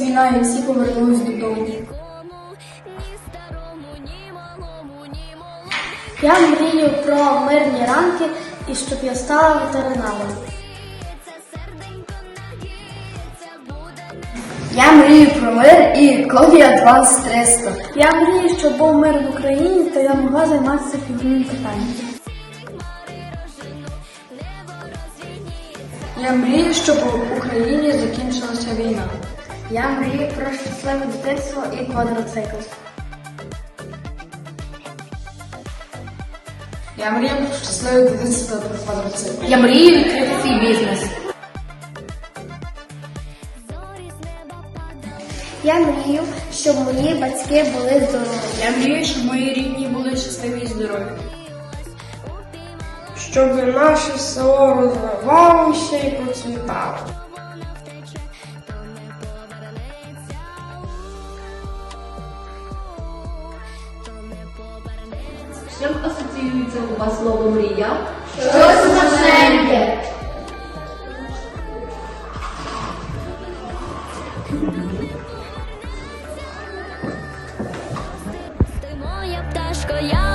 війна і всі повернулись додому. Я мрію про мирні ранки і щоб я стала ветеринаром. Я мрію про мир і Когі Адванс 300. Я мрію, щоб був мир в Україні, то я могла займатися фігурним питанням. Я мрію, щоб в Україні. Я мрію про щасливе дитинство і квадроцикл. Я мрію про щасливе дитинство та про квадроцикл. Я мрію відкрити свій бізнес. Я мрію, щоб мої батьки були здорові. Я мрію, щоб мої рідні були щасливі і здорові. щоб наше село розвивалося і процвітало. З чим асоціюється у вас слово мрія? Ти моя пташко, я